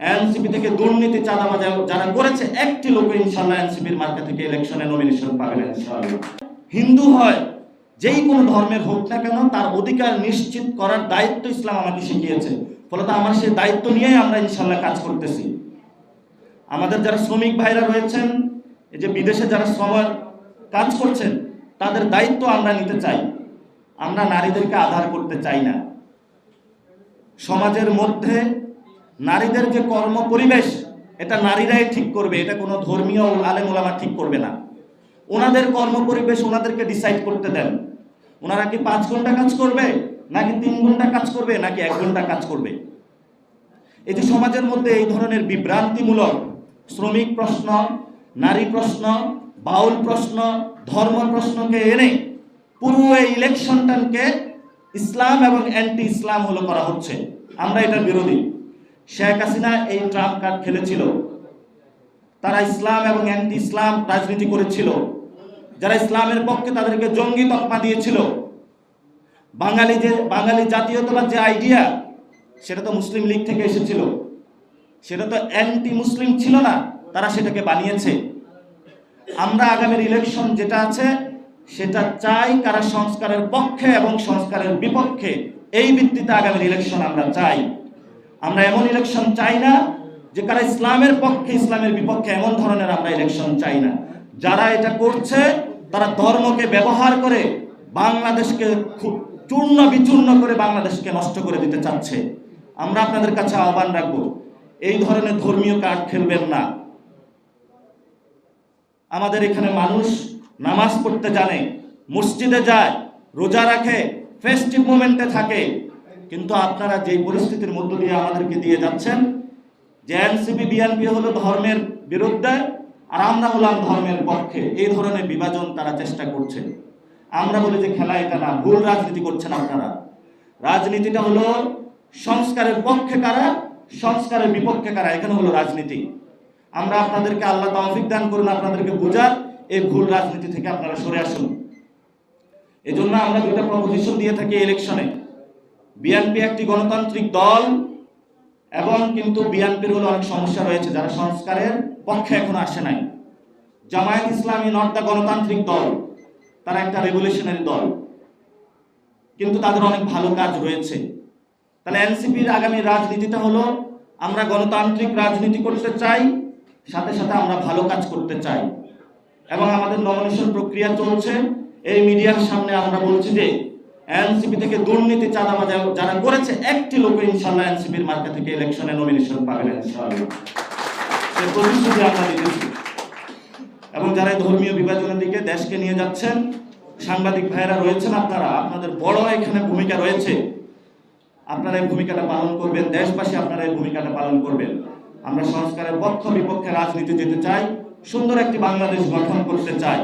NCP থেকে দুর্নীতি চাঁদাবাজ যারা করেছে, একটি লোক ইনশাল্লাহ এনসিপির মার্কা থেকে ইলেকশনে নমিনেশন পাবেন ইনশাল্লাহ হিন্দু হয়, যেই কোনো ধর্মের হোক না কেন, তার অধিকার নিশ্চিত করার দায়িত্ব ইসলাম আমাকে শিখিয়েছে। ফলত আমার সেই দায়িত্ব নিয়েই আমরা ইনশাল্লাহ কাজ করতেছি। আমাদের যারা শ্রমিক ভাইরা রয়েছেন, এই যে বিদেশে যারা শ্রম কাজ করছেন, তাদের দায়িত্ব আমরা নিতে চাই। আমরা নারীদেরকে আধার করতে চাই না। সমাজের মধ্যে নারীদের যে কর্ম পরিবেশ, এটা নারীরাই ঠিক করবে, এটা কোনো ধর্মীয় আলেম ওলামা ঠিক করবে না। ওনাদের কর্ম পরিবেশ ওনাদেরকে ডিসাইড করতে দেন। ওনারা কি পাঁচ ঘণ্টা কাজ করবে, নাকি তিন ঘণ্টা কাজ করবে, নাকি এক ঘণ্টা কাজ করবে? এই যে সমাজের মধ্যে এই ধরনের বিভ্রান্তিমূলক শ্রমিক প্রশ্ন, নারী প্রশ্ন, বাউল প্রশ্ন, ধর্ম প্রশ্নকে এনে পুরো এই ইলেকশনটাকে ইসলাম এবং অ্যান্টি ইসলাম হলো করা হচ্ছে। আমরা এটার বিরোধী। শেখ হাসিনা এই ট্রাম্প কার্ড খেলেছিল। তারা ইসলাম এবং অ্যান্টি ইসলাম রাজনীতি করেছিল। যারা ইসলামের পক্ষে তাদেরকে জঙ্গি তকমা দিয়েছিল। বাঙালি যে, বাঙালি জাতীয়তাবাদ যে আইডিয়া সেটা তো মুসলিম লীগ থেকে এসেছিল। সেটা তো অ্যান্টি মুসলিম ছিল না, তারা সেটাকে বানিয়েছে। আমরা আগামীর ইলেকশন যেটা আছে, সেটা চাই কারা সংস্কারের পক্ষে এবং সংস্কারের বিপক্ষে। এই ভিত্তিতে আগামীর ইলেকশন আমরা চাই। আমরা এমন ইলেকশন চাই না যে কারা ইসলামের পক্ষে, ইসলামের বিপক্ষে এমন ধরনের আমরা ইলেকশন চাই না। যারা এটা করছে, তারা ধর্মকে ব্যবহার করে বাংলাদেশকে খুব চূর্ণ বিচূর্ণ করে বাংলাদেশকে নষ্ট করে দিতে চাচ্ছে। আমরা আপনাদের কাছে আহ্বান রাখব, এই ধরনের ধর্মীয় কার্ড খেলবেন না। আমাদের এখানে মানুষ নামাজ পড়তে জানে, মসজিদে যায়, রোজা রাখে ফেস্টিভ মোমেন্টে থাকে কিন্তু আপনারা যেই পরিস্থিতির মধ্য দিয়ে আমাদেরকে দিয়ে যাচ্ছেন যে এনসিপি বিএনপি হলো ধর্মের বিরুদ্ধে আর আমরা হলাম ধর্মের পক্ষে। এই ধরনের বিভাজন তারা চেষ্টা করছে। আমরা বলি যে খেলা এটা না ভুল রাজনীতি করছেন আপনারা। রাজনীতিটা হলো সংস্কারের পক্ষে কারা, সংস্কারের বিপক্ষে কারা, এখানে হলো রাজনীতি। আমরা আপনাদেরকে আল্লাহ তৌফিক দান করুন, আপনাদেরকে বোঝার এই ভুল রাজনীতি থেকে আপনারা সরে আসুন। এই জন্য আমরা দুটা প্রপোজিশন দিয়ে থাকি ইলেকশনে বিএনপি একটি গণতান্ত্রিক দল এবং কিন্তু বিএনপির হলো অনেক সমস্যা রয়েছে যারা সংস্কারের পক্ষে এখনও আসে নাই। জামায়াত ইসলামী নট দ্য গণতান্ত্রিক দল, তারা একটা রেভলিউশনারি দল। কিন্তু তাদের অনেক ভালো কাজ রয়েছে। তাহলে এনসিপির আগামী রাজনীতিটা হলো, আমরা গণতান্ত্রিক রাজনীতি করতে চাই, সাথে সাথে আমরা ভালো কাজ করতে চাই। এবং আমাদের নমিনেশন প্রক্রিয়া চলছে। এই মিডিয়ার সামনে আমরা বলছি যে এনসিপি থেকে দুর্নীতি চাঁদাবাজ যারা করেছে, একটি লোক ইনশাল্লাহ এনসিপির মার্কা থেকে ইলেকশনে নমিনেশন পাবেন ইনশাল্লাহ। প্রতিশ্রুতি এবং যারা ধর্মীয় বিভাজনের দিকে দেশকে নিয়ে যাচ্ছেন, সাংবাদিক ভাইয়েরা রয়েছেন আপনারা, আপনাদের বড় এখানে ভূমিকা রয়েছে। আপনারা এই ভূমিকাটা পালন করবেন, দেশবাসী আপনারা এই ভূমিকাটা পালন করবেন। আমরা সংস্কারের পক্ষ বিপক্ষে রাজনীতি যেতে চাই, সুন্দর একটি বাংলাদেশ গঠন করতে চাই।